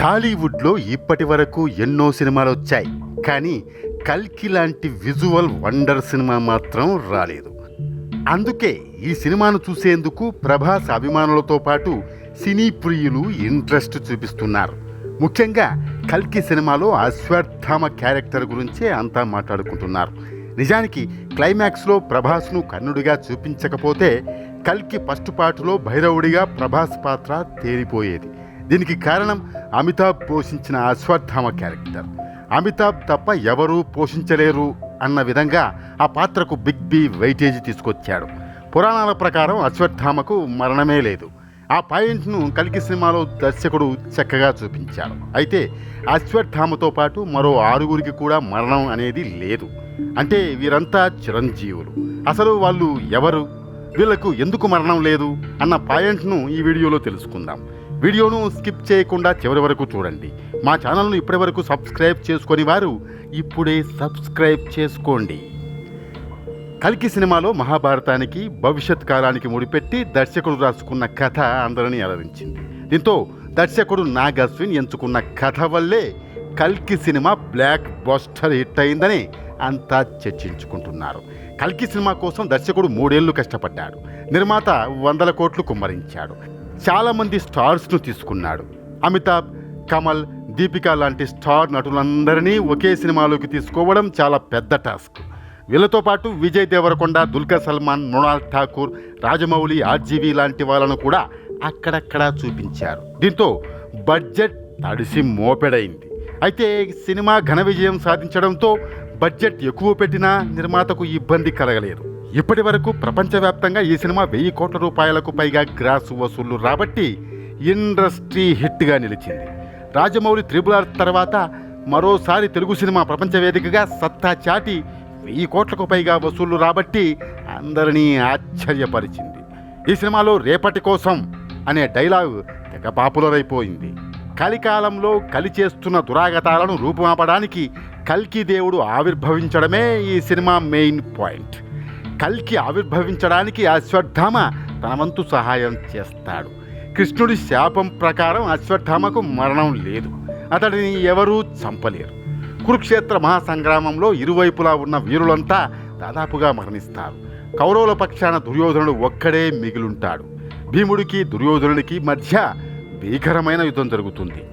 టాలీవుడ్లో ఇప్పటి వరకు ఎన్నో సినిమాలు వచ్చాయి కానీ కల్కి లాంటి విజువల్ వండర్ సినిమా మాత్రం రాలేదు. అందుకే ఈ సినిమాను చూసేందుకు ప్రభాస్ అభిమానులతో పాటు సినీ ప్రియులు ఇంట్రెస్ట్ చూపిస్తున్నారు. ముఖ్యంగా కల్కి సినిమాలో అశ్వత్థామ క్యారెక్టర్ గురించే అంతా మాట్లాడుకుంటున్నారు. నిజానికి క్లైమాక్స్లో ప్రభాస్ను కన్నుడిగా చూపించకపోతే కల్కి ఫస్ట్ పాటులో భైరవుడిగా ప్రభాస్ పాత్ర తేలిపోయేది. దీనికి కారణం అమితాబ్ పోషించిన అశ్వత్థామ క్యారెక్టర్. అమితాబ్ తప్ప ఎవరూ పోషించలేరు అన్న విధంగా ఆ పాత్రకు బిగ్ బి వెయిటేజ్ తీసుకొచ్చాడు. పురాణాల ప్రకారం అశ్వత్థామకు మరణమే లేదు. ఆ పాయింట్ను కలికి సినిమాలో దర్శకుడు చక్కగా చూపించాడు అయితే అశ్వత్థామతో పాటు మరో ఆరుగురికి కూడా మరణం అనేది లేదు. అంటే వీరంతా చిరంజీవులు. అసలు వాళ్ళు ఎవరు? వీళ్ళకు ఎందుకు మరణం లేదు? అన్న పాయింట్ను ఈ వీడియోలో తెలుసుకుందాం. వీడియోను స్కిప్ చేయకుండా చివరి వరకు చూడండి. మా ఛానల్ను ఇప్పటి వరకు సబ్స్క్రైబ్ చేసుకొని వారు ఇప్పుడే సబ్స్క్రైబ్ చేసుకోండి. కల్కి సినిమాలో మహాభారతానికి భవిష్యత్ కాలానికి ముడిపెట్టి దర్శకుడు రాసుకున్న కథ అందరినీ అలరించింది. దీంతో దర్శకుడు నాగ్ అశ్విన్ ఎంచుకున్న కథ వల్లే కల్కి సినిమా బ్లాక్ బస్టర్ హిట్ అయిందని అంతా చర్చించుకుంటున్నారు. కల్కి సినిమా కోసం దర్శకుడు మూడేళ్ళు కష్టపడ్డాడు. నిర్మాత వందల కోట్లు కుమ్మరించాడు. చాలామంది స్టార్స్ను తీసుకున్నాడు. అమితాబ్ కమల్ దీపిక లాంటి స్టార్ నటులందరినీ ఒకే సినిమాలోకి తీసుకోవడం చాలా పెద్ద టాస్క్. వీళ్ళతో పాటు విజయ్ దేవరకొండ దుల్కర్ సల్మాన్ మృణాల్ ఠాకూర్ రాజమౌళి ఆర్జీవి లాంటి వాళ్ళను కూడా అక్కడక్కడా చూపించారు. దీంతో బడ్జెట్ తడిసి మోపెడైంది. అయితే సినిమా ఘన విజయం సాధించడంతో బడ్జెట్ ఎక్కువ పెట్టినా నిర్మాతకు ఇబ్బంది కలగలేదు. ఇప్పటి వరకు ప్రపంచవ్యాప్తంగా ఈ సినిమా వెయ్యి కోట్ల రూపాయలకు పైగా గ్రాస్ వసూళ్ళు రాబట్టి ఇండస్ట్రీ హిట్గా నిలిచింది. రాజమౌళి త్రిబుల్ ఆర్ తర్వాత మరోసారి తెలుగు సినిమా ప్రపంచ వేదికగా సత్తా చాటి వెయ్యి కోట్లకు పైగా వసూళ్ళు రాబట్టి అందరినీ ఆశ్చర్యపరిచింది. ఈ సినిమాలో రేపటి కోసం అనే డైలాగ్ తెగ పాపులర్ అయిపోయింది కలికాలంలో కలి చేస్తున్న దురాగతాలను రూపుమాపడానికి కల్కి దేవుడు ఆవిర్భవించడమే ఈ సినిమా మెయిన్ పాయింట్. కల్కి ఆవిర్భవించడానికి అశ్వత్థామ తన వంతు సహాయం చేస్తాడు. కృష్ణుడి శాపం ప్రకారం అశ్వత్థామకు మరణం లేదు. అతడిని ఎవరూ చంపలేరు. కురుక్షేత్ర మహాసంగ్రామంలో ఇరువైపులా ఉన్న వీరులంతా దాదాపుగా మరణిస్తారు. కౌరవుల పక్షాన దుర్యోధనుడు ఒక్కడే మిగిలుంటాడు. భీముడికి దుర్యోధనుడికి మధ్య భీకరమైన యుద్ధం జరుగుతుంది.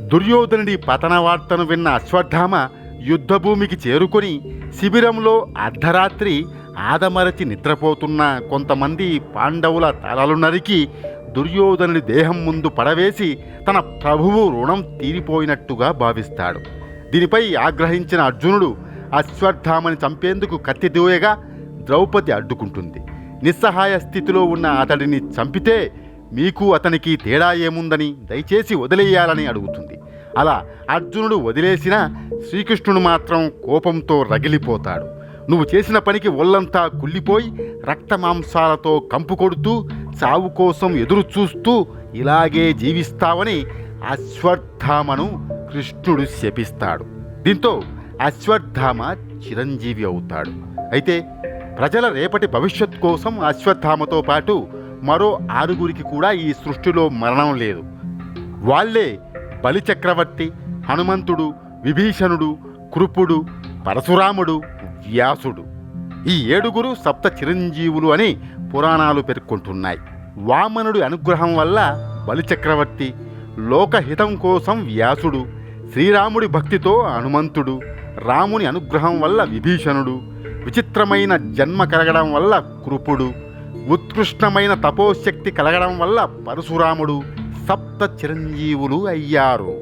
దుర్యోధనుడి పతన వార్తను విన్న అశ్వత్థామ యుద్ధభూమికి చేరుకొని శిబిరంలో అర్ధరాత్రి ఆదమరచి నిద్రపోతున్న కొంతమంది పాండవుల తలలు నరికి దుర్యోధనుడి దేహం ముందు పడవేసి తన ప్రభువు రుణం తీరిపోయినట్టుగా భావిస్తాడు. దీనిపై ఆగ్రహించిన అర్జునుడు అశ్వత్థామని చంపేందుకు కత్తి దూయగా ద్రౌపది అడ్డుకుంటుంది. నిస్సహాయ స్థితిలో ఉన్న అతడిని చంపితే మీకు అతనికి తేడా ఏముందని దయచేసి వదిలేయాలని అడుగుతుంది. అలా అర్జునుడు వదిలేసిన శ్రీకృష్ణుడు మాత్రం కోపంతో రగిలిపోతాడు. నువ్వు చేసిన పనికి ఒళ్ళంతా కుళ్ళిపోయి రక్తమాంసాలతో కంపు కొడుతూ చావు కోసం ఎదురు చూస్తూ ఇలాగే జీవిస్తావని అశ్వత్థామను కృష్ణుడు శపిస్తాడు. దీంతో అశ్వత్థామ చిరంజీవి అవుతాడు. అయితే ప్రజల రేపటి భవిష్యత్ కోసం అశ్వత్థామతో పాటు మరో ఆరుగురికి కూడా ఈ సృష్టిలో మరణం లేదు. వాళ్ళే బలిచక్రవర్తి హనుమంతుడు విభీషణుడు కృపుడు పరశురాముడు వ్యాసుడు. ఈ ఏడుగురు సప్త చిరంజీవులు అని పురాణాలు పేర్కొంటున్నాయి. వామనుడి అనుగ్రహం వల్ల బలిచక్రవర్తి లోకహితం కోసం వ్యాసుడు శ్రీరాముడి భక్తితో హనుమంతుడు రాముని అనుగ్రహం వల్ల విభీషణుడు విచిత్రమైన జన్మ కలగడం వల్ల కృపుడు ఉత్కృష్టమైన తపోశక్తి కలగడం వల్ల పరశురాముడు సప్త చిరంజీవులు అయ్యారు.